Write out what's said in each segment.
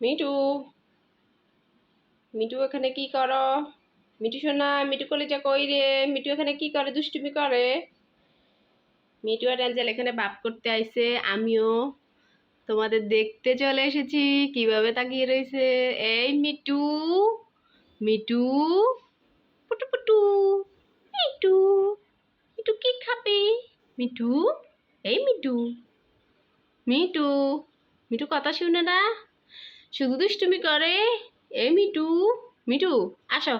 Mithu. Me too এখানে কি করো? মিঠু সোনা মিঠু কলিজা কই রে? মিটু এখানে কি করে? দুষ্টুমি করে। মিটু আর অ্যাঞ্জেল এখানে বাপ করতে আইছে, আমিও তোমাদের দেখতে চলে এসেছি। কীভাবে তাকিয়ে রয়েছে? এই me too me too Putu Putu me too me too কি খাবে? মিটু এই মিটু মিটু মিটু কথা শুনে না? শুধু দুষ্টুমি করে। এই মিটু মিটু, আসো।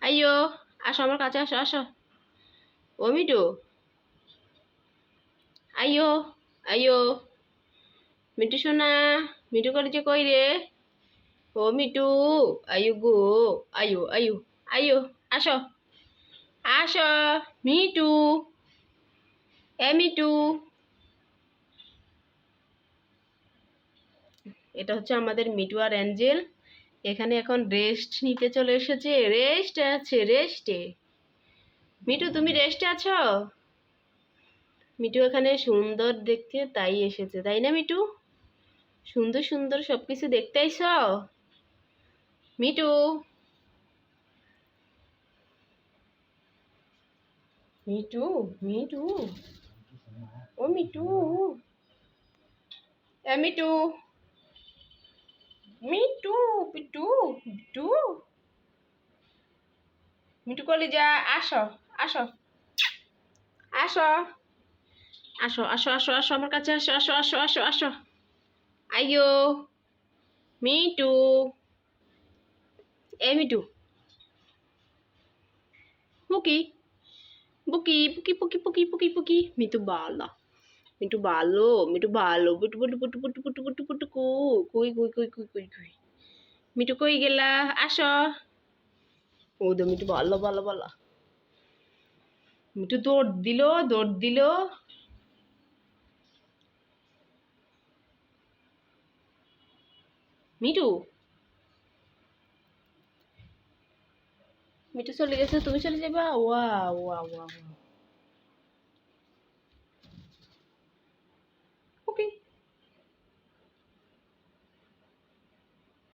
আইয়ো, আসো আমার কাছে, আসো আসো। ও মিটু। আইয়ো আইয়ো। মিটু সোনা, মিটু করেছে কই রে? ও মিটু আয়ু গো আয়ু আয়ু আয়ু আসো। আসো, মিটু। এ মিটু এটা হচ্ছে আমাদের মিটু আর অ্যাঞ্জেল। এখানে এখন রেস্ট নিতে চলে এসেছে। রেস্ট আছে রেস্টে মিটু, তুমি রেস্টে আছো? মিটু এখানে সুন্দর দেখতে তাই এসেছে, তাই না মিটু? সুন্দর সুন্দর সব কিছু দেখতে আইস মিটু। Me too me too. ও মিটু। এ মিটু। মিটু পিটু পিটু মিটু কলিজা আসো আসো আসো আসো আসো আসো আসো আমার কাছে, আসো আসো আসো আসো আসো। আইয়ো মিটু এ মিটু বুকি বুকি বুকি পুকি পুকি পুকি পুকি মিটু বালা। মিটু ভালো মিটু ভালো পুটু পুটু পুটু পুটু পুটু পুটু পুটু কু, কই কই কই কই কই কই। মিটু কই গেলা? আসো। ও দো মিটু ভালো ভালো ভালো মিটু দৌড় দিল দৌড় দিল। মিটু মিটু চলে গেছে, তুমি চলে যাবা? ওয়া ওয়া ওয়া ওয়া